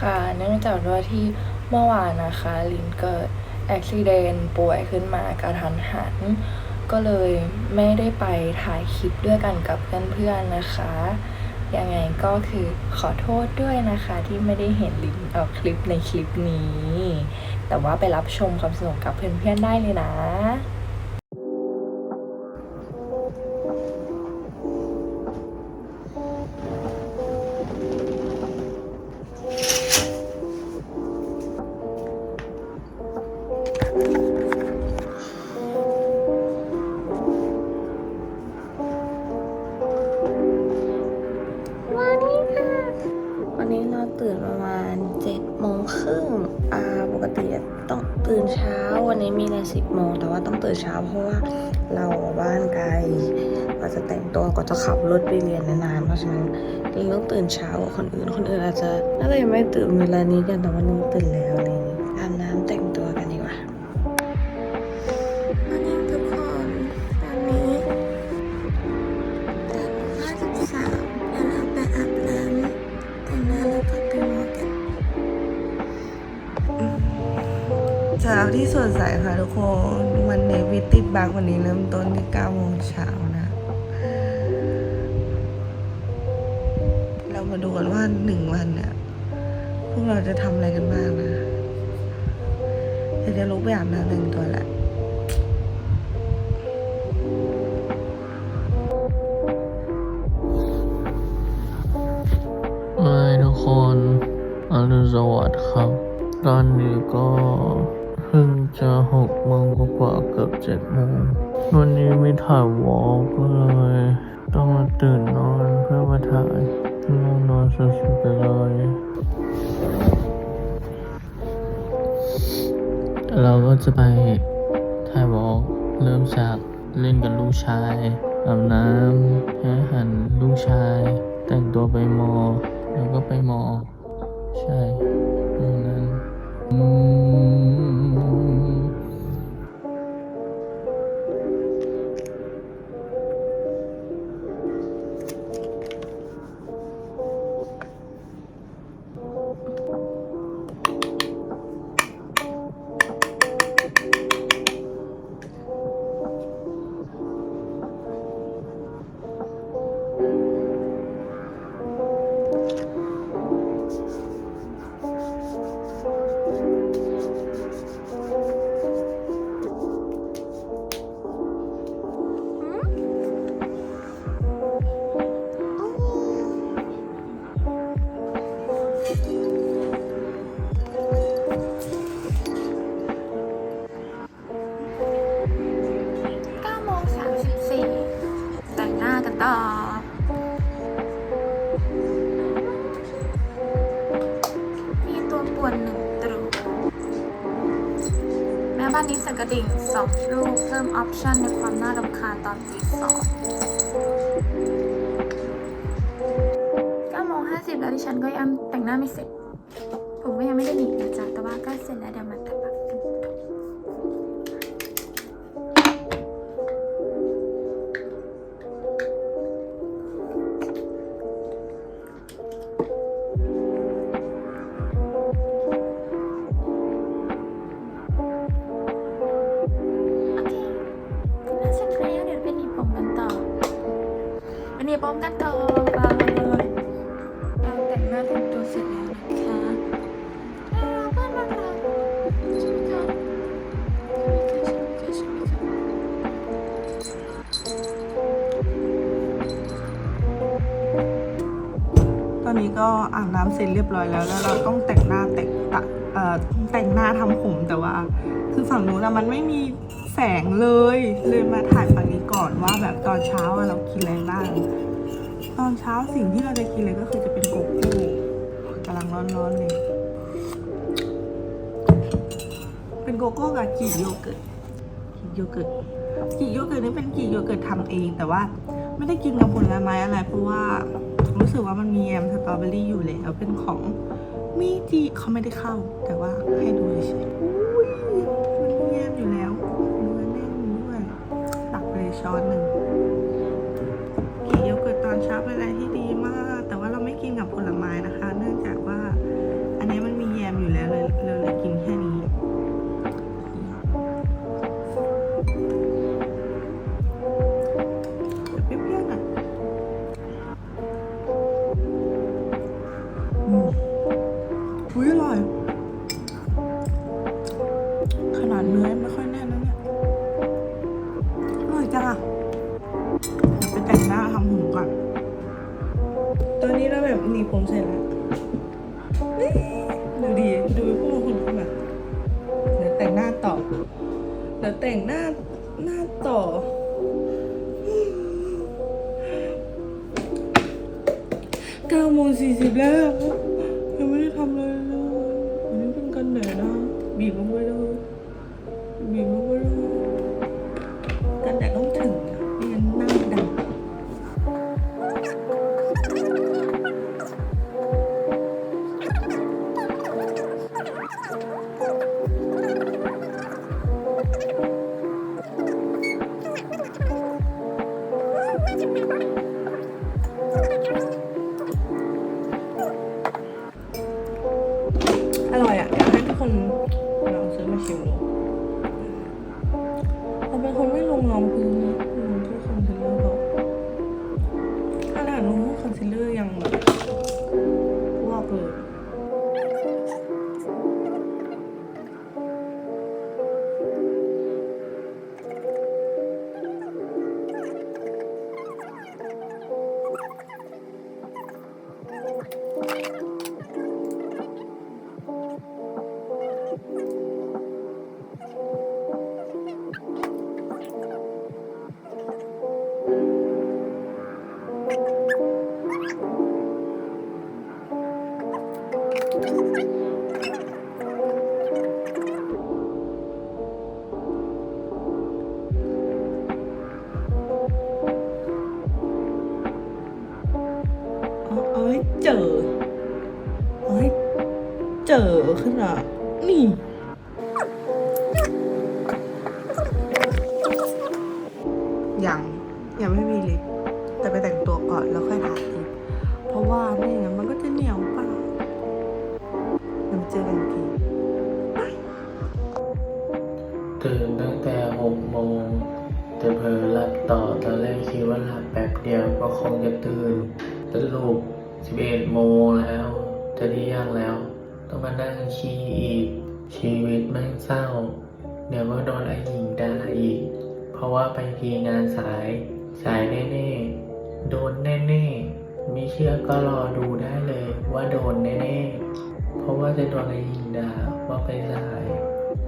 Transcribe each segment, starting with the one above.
ค่ะเนื่องจากว่าที่เมื่อวานนะคะลินเกิดอุบิเหตุป่วยขึ้นมากระทันหัน ก็เลยไม่ได้ไปถ่ายคลิปด้วยกันกับเพื่อนๆนะคะ ยังไงก็คือขอโทษด้วยนะคะที่ไม่ได้เห็นลินออกคลิปในคลิปนี้ แต่ว่าไปรับชมความสนุกกับเพื่อนๆได้เลยนะานไกลกว่าจะแต่งตัวก็จะขับรถไปเรียนนานๆเพราะฉะนั้นเราต้องตื่นเช้ากว่าคนอื่นคนอื่นอาจจะน่าจะยังไม่ตื่นเวลานี้กันแต่ว่านุ่งตื่นแล้วอะไรอย่างนี้อา คน วันเนวิติบักวันนี้เริ่มต้นที่9โมงเช้านะ เรามาดูกันว่าหนึ่งวันเนี่ย พวกเราจะทำอะไรกันบ้างนะเดี๋ยวจะลุกไปอาบน้ำแต่งตัวแหละเอ้ยทุกคนอรุณสวัสดิ์ครับ ตอนนี้ก็ พิ่งจะหกโมงกว่าเกือบเจ็ดโมงวันนี้ไม่ถ่ายวอล์กก็เลยต้องมาตื่นนอนเพื่อมาถ่ายง่วงนอนสุดๆไปเลยเราก็จะไปถ่ายวอล์กเริ่มจากเล่นกับลูกชายอาบน้ำให้อาหารลูกชาย แต่งตัวไปมอ แล้วก็ไปม ต่อ มีตัวป่วนหนึ่งตรูแม่บ้านนี้สันกระดิ่งสองลูกเพิ่มออปชันในความน่ารำคาญตอนตีสอง9โมง50แล้วดิฉันก็ยังแต่งหน้าไม่เสร็จ ออาบน้ำเสร็จเรียบร้อยแล้ว แล้วเราต้องแต่งหน้าแต่งตะเอ่อแต่งหน้าทำผมแต่ว่า คือฝั่งนู้นอะมันไม่มีแสงเลย เลยมาถ่ายฝั่งนี้ก่อนว่าแบบตอนเช้าเรากินอะไรบ้าง ตอนเช้าสิ่งที่เราจะกินเลยก็คือจะเป็นโกโก้กำลังร้อนๆเลย เป็นโกโก้กับกีโยเกิร์ตกีโยเกิร์ตกีโยเกิร์ตนี่เป็นกีโยเกิร์ตทำเองแต่ว่าไม่ได้กินกับผลไม้อะไรเพราะว่า รู้สึกว่ามันมีแยมสตรอเบอรี่อยู่แล้ว เป็นของมีจีเขาไม่ได้เข้า แต่ว่าให้ดูเฉยอุ้ยมันมีแยมอยู่แล้วเนื้อแน่นด้วยตักไปช้อนหนึ่งกี่โยเกิร์ตตอนเช้าเป็นไรที่ดีมากแต่ว่าเลย อร่อยจ้าเดี๋ยวไปแต่งหน้าทำผมก่อน ตอนนี้เราแบบหนีบผมเสร็จแล้วดูดี ดูพวกคุณขึ้นมาเดี๋ยวแต่งหน้าต่อ เดี๋ยวแต่งหน้าหน้าต่อ เก้าโมงสี่สิบแล้ว ยังไม่ได้ทำเลยเลยวันนี้เป็นกันแดดนะ บีบลงไป คนลองซื้อมาชิมดูเราเป็นคนไม่ลงรองพื้นนะลงที่คอนซีลเลอร์เขาขนาดลงที่คอนซีลเลอร์ยังแบบวอกเลย เอาเอาให้เจอเอาให้เจอขึ้นอะนี่ยังยังไม่มีเลย แต่ไปแต่งตัวก่อนแล้วค่อยถ่ายอีกเพราะว่าไม่อย่างนั้นมันก็จะเหนียวเปล่าเดี๋ยวมาเจอกันอีกทีตื่นตั้งแต่หกโมงแต่เผลอหลับต่อตอนแรกคิดว่าหลับแป๊บเดียวก็คงจะตื่นสรุป สิบเอ็ดโมงแล้ว จะเที่ยงแล้ว ต้องมานั่งขี้อีก ชีวิตแม่งเศร้า เดี๋ยวก็โดนไอ้หญิงด่าอีก เพราะว่าไปทีงานสาย สายแน่ๆ โดนแน่ๆไม่เชื่อก็รอดูได้เลยว่าโดนแน่ๆ เพราะว่าจะโดนไอ้หญิงด่าว่าไปสาย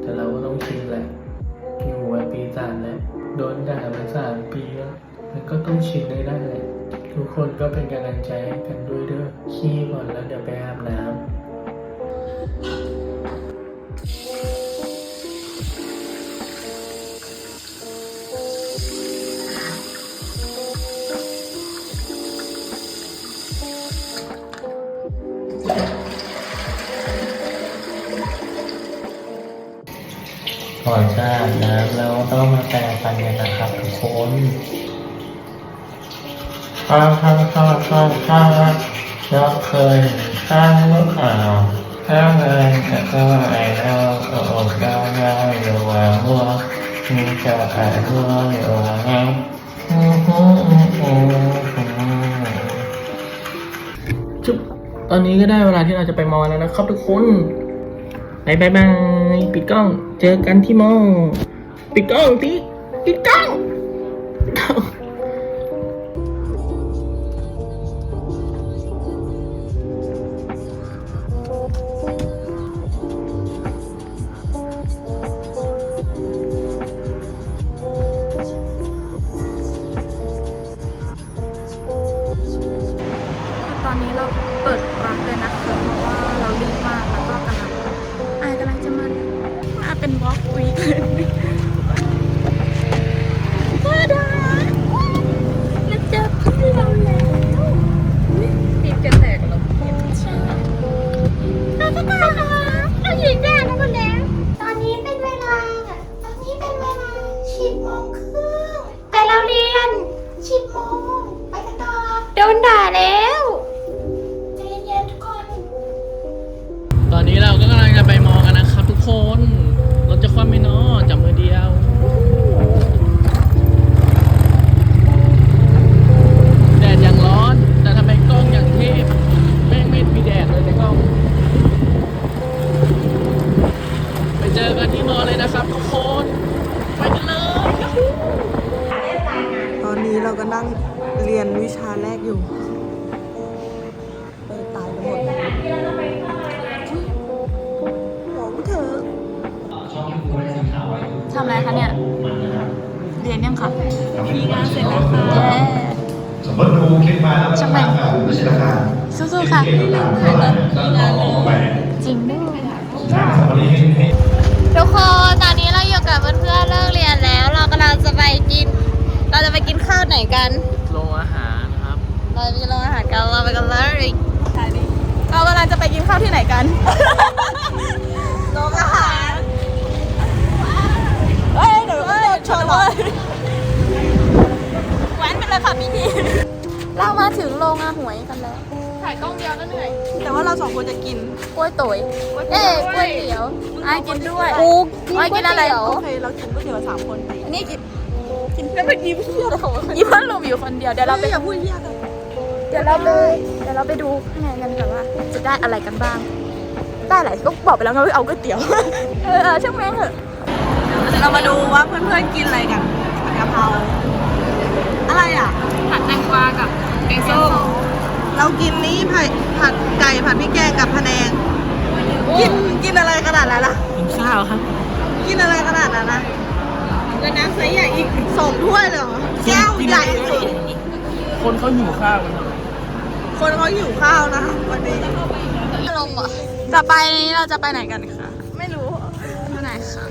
แต่เราก็ต้องชินแหละอยู่มาปีสามแล้วโดนด่ามาสามปีแล้วมันก็ต้องชินได้ได้แหละ ทุกคนก็เป็นกำลังใจให้กันด้วยเด้อขี้ก่อนแล้วเดี๋ยวไปอาบน้ำก่อนจะอาบน้ำแล้วต้องมาแปรงฟันกันนะครับทุกคน ข้าข้าข้าข้าข้าวเราเคยข้าวหรือเปล่าข้าเงินแต่ก็ไอ้เราโอ้ก้าวก้าวอยู่ว่าหัวมีเจ้าไอ้หัวอยู่ว่าไงจุ๊บตอนนี้ก็ได้เวลาที่เราจะไปมอแล้วนะครับทุกคนบายบายบายปิดกล้อง เจอกันที่มอปิดกล้องปิปิดกล้อง ตอนนี้เราเปิดรับเลยนะคะเพราะว่า รียนวิชาแรกอยู่เออตายหมดบอกเถอทำอะไรคะเนี่ย เรียนยังคะมีงานเสร็จแล้วค่ะสมัติดูคลิปมาแล้วมันมาแบบไม่ใช่รานาสู้ๆค่ะจริงด้วยทุกคนตอนนี้เราอยู่กับเพื่อนๆเลิกเรียนแล้ว เรากำลังจะไปกิน เราจะไปกินข้าวไหนกัน โรงอาหารครับเราจะไปกินโรงอาหารกันเราไปกันเลยเรากำลังจะไปกินข้าวที่ไหนกันโรงอาหารเฮ้ยเดี๋ยวก็โดนชนเลยแว้นไปเลยค่ะพี่เรามาถึงโรงอาหวยกันแล้ว ถ่ายกล้องเดียวแล้วเหนื่อย แต่ว่าเราสองคนจะกินกล้วยตุ๋ยเอ้ยกล้วยเตี๋ยวไอ้กินด้วยกูไอ้กินอะไรโอเคเรากินก๋วยเตี๋ยวสามคนอันนี้กิน กินแล้วไปยิ้มเที่ยวของยิ้มเพิ่นลุมอยู่คนเดียวเดี๋ยวเราไปอย่าพูดเที่ยกันเดี๋ยวเราไปเดี๋ยวเราไปดูข้างในกันค่ะว่า จะได้อะไรกันบ้าง ได้อะไรก็บอกไปแล้วไงว่าเอาก๋วยเตี๋ยวเออเออช่างแม่งเถอะเรามาดูว่าเพื่อนๆกินอะไรกันผัดกะเพราอะไรอะผัดแตงกวากับแกงส้มเรากินนี้ผัดผัดไก่ผัดพริกแกงกับพะแนงกินกินอะไรขนาดนั้นล่ะกินข้าวครับ กินอะไรขนาดนั้นนะ แล้วน้ำไซส์ใหญ่อีกสองถ้วยเลยเหรอแก้วใหญ่สุดคนเขาหิวข้าวกันทำไมคนเขาหิวข้าวนะวันนี้ลงเหรอต่อไปนี้เราจะไปไหนกันคะไม่รู้ไปไหนคะ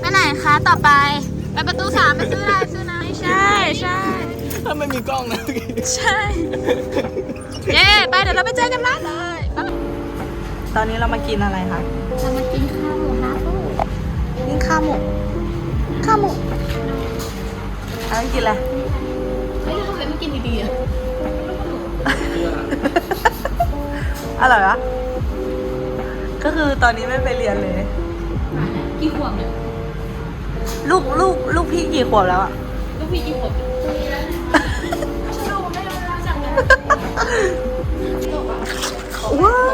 ไปไหนคะต่อไปไปประตูสามไปซื้ออะไรซื้อน้ำไม่ใช่ใช่ถ้าไม่มีกล้องนะใช่เย้ไปเดี๋ยวเราไปเจอกันร้านเลยตอนนี้เรามากินอะไรคะเรามากินข้าวหมูฮาฟูกินข้าวหมก ข้าวหมกอันนั้นกินอะไรเฮ้ยทำไมไม่กินดีๆอะอร่อยปะก็คือตอนนี้ไม่ไปเรียนเลย กี่ขวบเนี่ยลูกลูกลูกพี่กี่ขวบแล้วอะลูกพี่กี่ขวบฉันดูไม่ได้เวลาสั่งเลยว้าว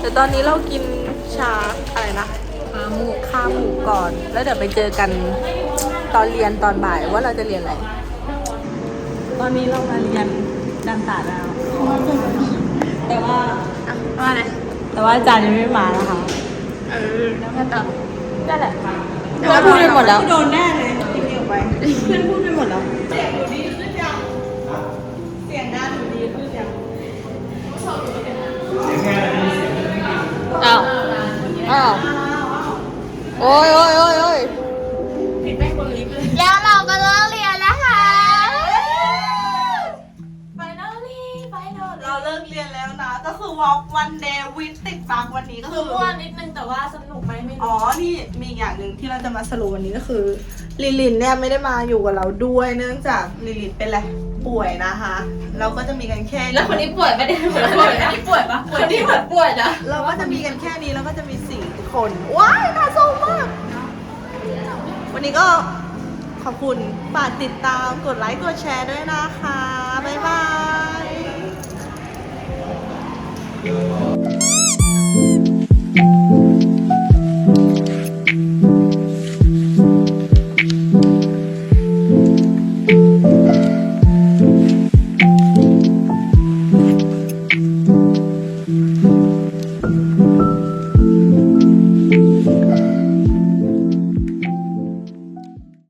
แต่ตอนนี้เรากินชาอะไรนะ ขาหมูข้าวหมูก่อน แล้วเดี๋ยวไปเจอกันตอนเรียนตอนบ่ายว่าเราจะเรียนอะไร ตอนนี้เรามาเรียนดันศาสตร์แล้ว แต่ว่าว่าอะไรแต่ว่าอาจารย์ยังไม่มานะคะ เออแล้วก็ตับได้แหละเพื่อนพูดไปหมดแล้ว โดนแน่เลยที่นี่ออกไป เพื่อนพูดไปหมดแล้ว เสียงหนูดีขึ้นยังเสียงหน้าหนูดีขึ้นยังอ้าวอ้าว โอ้ยโอ้ยโอ้ยโอ้ยแล้วเราก็เลิกเรียนแล้วค่ะเราเลิกเรียนแล้วนะ ก็คือ walk one day with ติดปากวันนี้ก็คืคืออม่วนนิดนึงแต่ว่าสนุกไหมไม่รู้อ๋อ นี่มีอีกอย่างหนึ่งที่เราจะมาสรุปวันนี้ก็คือลิลินเนี่ยไม่ได้มาอยู่กับเราด้วยเนื่องจากลิลินเป็นอะไรป่วยนะคะ เราก็จะมีกันแค่ แล้วคนนี้ป่วยไม่ได้ป่วยป่วยนะป่วยปะคนนี้เหมือนป่วยนะ เราก็จะมีกันแค่นี้แล้วก็จะมีสี่ คน ว้ายน่าสู้มาก วันนี้ก็ขอบคุณฝากติดตามกดไลค์กดแชร์ด้วยนะคะ